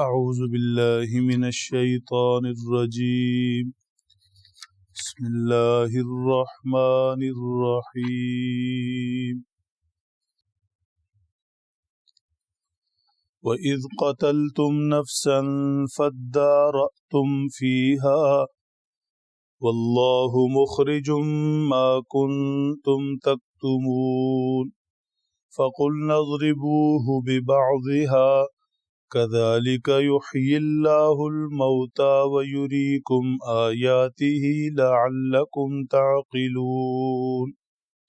أعوذ بالله من الشيطان الرجيم. بسم الله الرحمن الرحيم. وَإِذْ قَتَلْتُمْ نَفْسًا فَادَّارَأْتُمْ فِيهَا. وَاللَّهُ مُخْرِجٌ مَا كُنْتُمْ تَكْتُمُونَ. فَقُلْنَا اضْرِبُوهُ بِبَعْضِهَا. كَذَلِكَ يُحْيِي اللَّهُ الْمَوْتَى وَيُرِيكُمْ آيَاتِهِ لَعَلَّكُمْ تَعْقِلُونَ.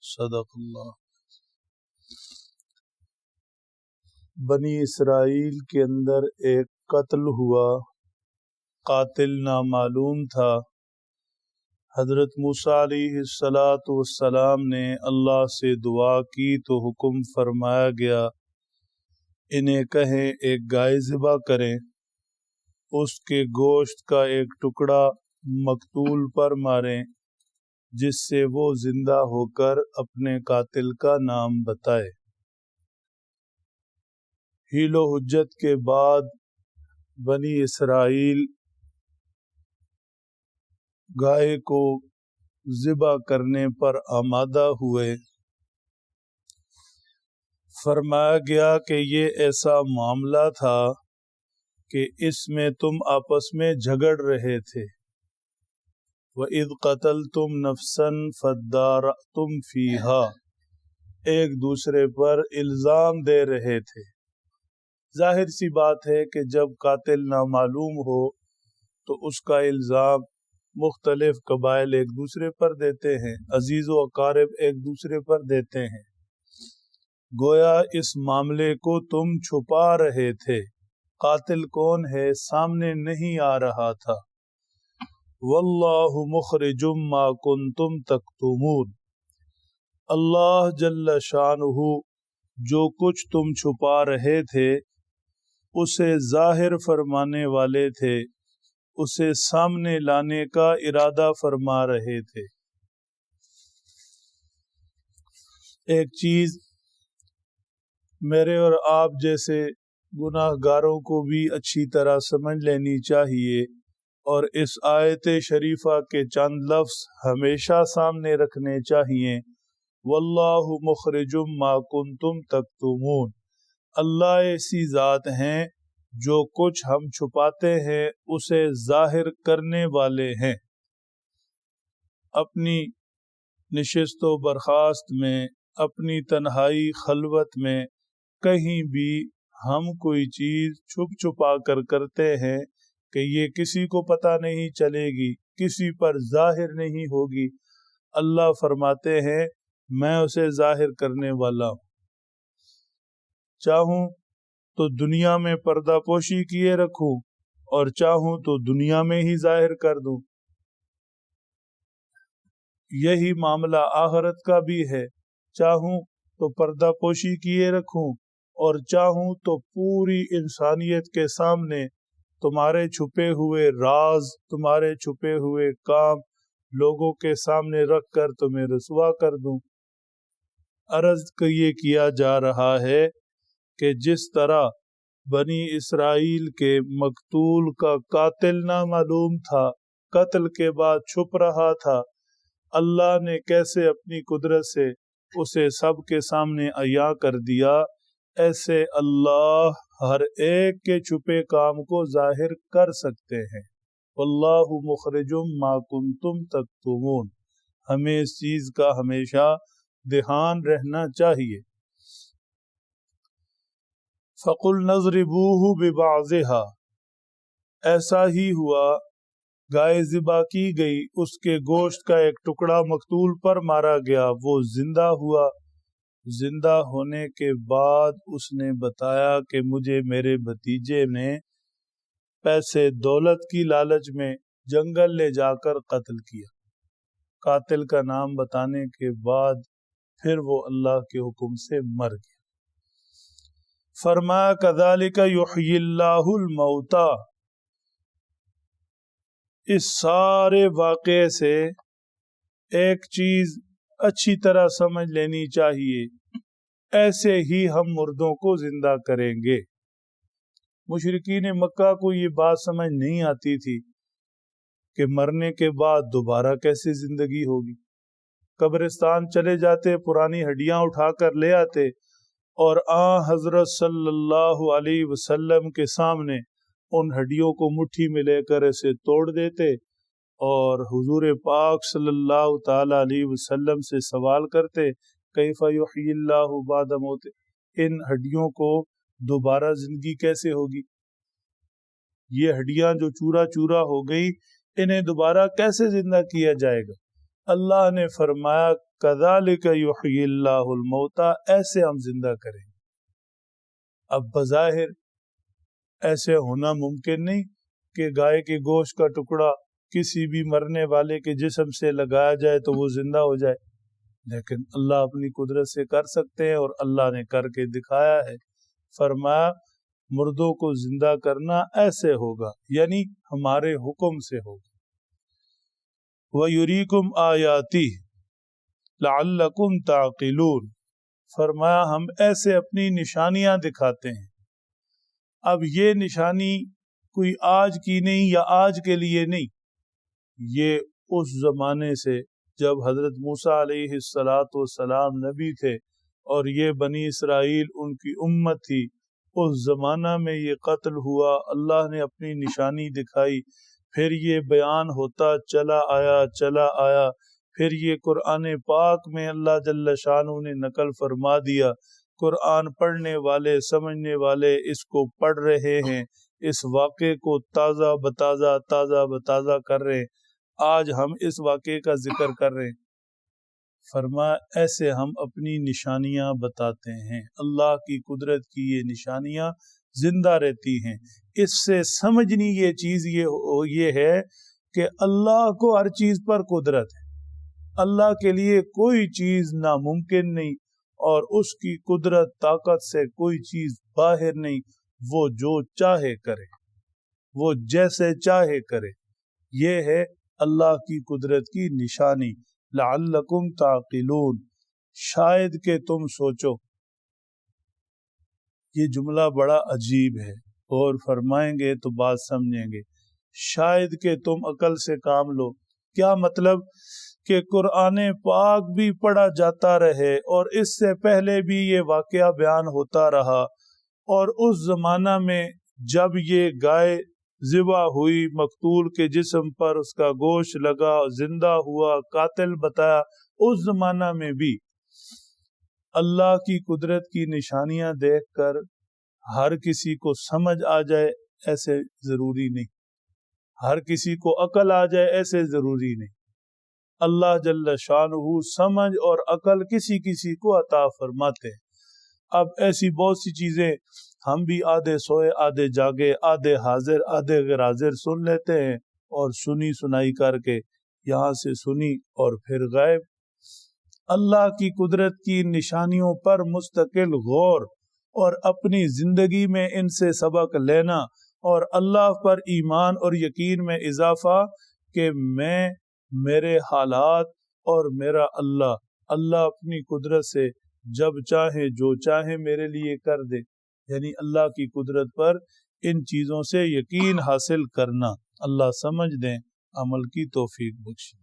صدق اللہ بنی اسرائیل کے اندر ایک قتل ہوا، قاتل نامعلوم تھا۔ حضرت موسیٰ علیہ السلاۃ والسلام نے اللہ سے دعا کی تو حکم فرمایا گیا انہیں کہیں ایک گائے ذبح کریں۔ اس کے گوشت کا ایک ٹکڑا مقتول پر ماریں، جس سے وہ زندہ ہو کر اپنے قاتل کا نام بتائے۔ ہیل و حجت کے بعد بنی اسرائیل گائے کو ذبح کرنے پر آمادہ ہوئے۔ فرمایا گیا کہ یہ ایسا معاملہ تھا کہ اس میں تم آپس میں جھگڑ رہے تھے۔ وہ عید قتل تم نفسن فدار تم ایک دوسرے پر الزام دے رہے تھے۔ ظاہر سی بات ہے کہ جب قاتل نامعلوم ہو تو اس کا الزام مختلف قبائل ایک دوسرے پر دیتے ہیں، عزیز و اقارب ایک دوسرے پر دیتے ہیں۔ گویا اس معاملے کو تم چھپا رہے تھے۔ قاتل کون ہے؟ سامنے نہیں آ رہا تھا۔ واللہ مخرجم ما کنتم تکتمون۔ اللہ جل شانہ جو کچھ تم چھپا رہے تھے، اسے ظاہر فرمانے والے تھے، اسے سامنے لانے کا ارادہ فرما رہے تھے۔ ایک چیز میرے اور آپ جیسے گناہ گاروں کو بھی اچھی طرح سمجھ لینی چاہیے اور اس آیت شریفہ کے چند لفظ ہمیشہ سامنے رکھنے چاہیے۔ واللہ مخرجم ما کنتم تکتمون اللہ ایسی ذات ہیں جو کچھ ہم چھپاتے ہیں، اسے ظاہر کرنے والے ہیں۔ اپنی نشست و برخاست میں، اپنی تنہائی خلوت میں کہیں بھی ہم کوئی چیز چھپ چھپا کر کرتے ہیں کہ یہ کسی کو پتہ نہیں چلے گی، کسی پر ظاہر نہیں ہوگی۔ اللہ فرماتے ہیں، میں اسے ظاہر کرنے والا ہوں۔ چاہوں تو دنیا میں پردہ پوشی کیے رکھوں اور چاہوں تو دنیا میں ہی ظاہر کر دوں۔ یہی معاملہ آخرت کا بھی ہے۔ چاہوں تو پردہ پوشی کیے رکھوں اور چاہوں تو پوری انسانیت کے سامنے تمہارے چھپے ہوئے راز، تمہارے چھپے ہوئے کام لوگوں کے سامنے رکھ کر تمہیں رسوا کر دوں۔ عرض یہ کیا جا رہا ہے کہ جس طرح بنی اسرائیل کے مقتول کا قاتل نہ معلوم تھا، قتل کے بعد چھپ رہا تھا، اللہ نے کیسے اپنی قدرت سے اسے سب کے سامنے عیا کر دیا؟ ایسے اللہ ہر ایک کے چھپے کام کو ظاہر کر سکتے ہیں۔ اللہ مخرجم ما کنتم تکتمون۔ ہمیں اس چیز کا ہمیشہ دھیان رہنا چاہیے۔ فقل نظر بوہ ببعضها۔ ایسا ہی ہوا۔ گائے ذبح کی گئی۔ اس کے گوشت کا ایک ٹکڑا مقتول پر مارا گیا۔ وہ زندہ ہوا۔ زندہ ہونے کے بعد اس نے بتایا کہ مجھے میرے بھتیجے نے پیسے دولت کی لالچ میں جنگل لے جا کر قتل کیا۔ قاتل کا نام بتانے کے بعد پھر وہ اللہ کے حکم سے مر گیا۔ فرمایا کدال کا اللہ الموتا اس سارے واقعے سے ایک چیز اچھی طرح سمجھ لینی چاہیے۔ ایسے ہی ہم مردوں کو زندہ کریں گے۔ مشرقین مکہ کو یہ بات سمجھ نہیں آتی تھی کہ مرنے کے بعد دوبارہ کیسے زندگی ہوگی۔ قبرستان چلے جاتے، پرانی ہڈیاں اٹھا کر لے آتے اور آ، حضرت صلی اللہ علیہ وسلم کے سامنے ان ہڈیوں کو مٹھی میں لے کر اسے توڑ دیتے اور حضور پاک صلی اللہ تعالی علیہ وسلم سے سوال کرتے، کیف یحیی اللہ بعد موت؟ ان ہڈیوں کو دوبارہ زندگی کیسے ہوگی؟ یہ ہڈیاں جو چورا چورا ہو گئی انہیں دوبارہ کیسے زندہ کیا جائے گا؟ اللہ نے فرمایا، کذالک یحیی اللہ الموتا ایسے ہم زندہ کریں۔ اب بظاہر ایسے ہونا ممکن نہیں کہ گائے کے گوشت کا ٹکڑا کسی بھی مرنے والے کے جسم سے لگایا جائے تو وہ زندہ ہو جائے۔ لیکن اللہ اپنی قدرت سے کر سکتے ہیں اور اللہ نے کر کے دکھایا ہے۔ فرمایا، مردوں کو زندہ کرنا ایسے ہوگا یعنی ہمارے حکم سے ہوگا۔ وہ یوریکم آیاتی لعلکم تعقلون۔ فرمایا، ہم ایسے اپنی نشانیاں دکھاتے ہیں۔ اب یہ نشانی کوئی آج کی نہیں یا آج کے لیے نہیں۔ یہ اس زمانے سے جب حضرت موسیٰ علیہ السلاۃ والسلام نبی تھے اور یہ بنی اسرائیل ان کی امت تھی، اس زمانہ میں یہ قتل ہوا، اللہ نے اپنی نشانی دکھائی، پھر یہ بیان ہوتا، چلا آیا چلا آیا، پھر یہ قرآن پاک میں اللہ جل شاہ نے نقل فرما دیا۔ قرآن پڑھنے والے، سمجھنے والے اس کو پڑھ رہے ہیں، اس واقعے کو تازہ بتازہ تازہ بتازہ کر رہے ہیں۔ آج ہم اس واقعے کا ذکر کر رہے ہیں۔ فرما، ایسے ہم اپنی نشانیاں بتاتے ہیں۔ اللہ کی قدرت کی یہ نشانیاں زندہ رہتی ہیں۔ اس سے سمجھنی یہ چیز یہ یہ ہے کہ اللہ کو ہر چیز پر قدرت ہے۔ اللہ کے لیے کوئی چیز ناممکن نہیں اور اس کی قدرت، طاقت سے کوئی چیز باہر نہیں۔ وہ جو چاہے کرے۔ وہ جیسے چاہے کرے۔ یہ ہے اللہ کی قدرت کی نشانی، لعلکم تعقلون۔ شاید کہ تم سوچو، یہ جملہ بڑا عجیب ہے اور فرمائیں گے تو بات سمجھیں گے۔ شاید کہ تم عقل سے کام لو۔ کیا مطلب؟ کہ قرآن پاک بھی پڑھا جاتا رہے اور اس سے پہلے بھی یہ واقعہ بیان ہوتا رہا اور اس زمانہ میں جب یہ گائے ذبح ہوئی مقتول کے جسم پر اس کا گوشت لگا، زندہ ہوا، قاتل بتایا، اس زمانہ میں بھی۔ اللہ کی قدرت کی نشانیاں دیکھ کر ہر کسی کو سمجھ آ جائے ایسے ضروری نہیں۔ ہر کسی کو عقل آ جائے ایسے ضروری نہیں۔ اللہ جل شان سمجھ اور عقل کسی کسی کو عطا فرماتے اب ایسی بہت سی چیزیں ہم بھی آدھے سوئے، آدھے جاگے، آدھے حاضر، آدھے غیر حاضر سن لیتے ہیں اور سنی سنائی کر کے یہاں سے سنی اور پھر غائب۔ اللہ کی قدرت کی نشانیوں پر مستقل غور اور اپنی زندگی میں ان سے سبق لینا اور اللہ پر ایمان اور یقین میں اضافہ کہ میں، میرے حالات اور میرا اللہ اللہ اپنی قدرت سے جب چاہے جو چاہے میرے لیے کر دے۔ یعنی اللہ کی قدرت پر ان چیزوں سے یقین حاصل کرنا۔ اللہ سمجھ دیں، عمل کی توفیق بخش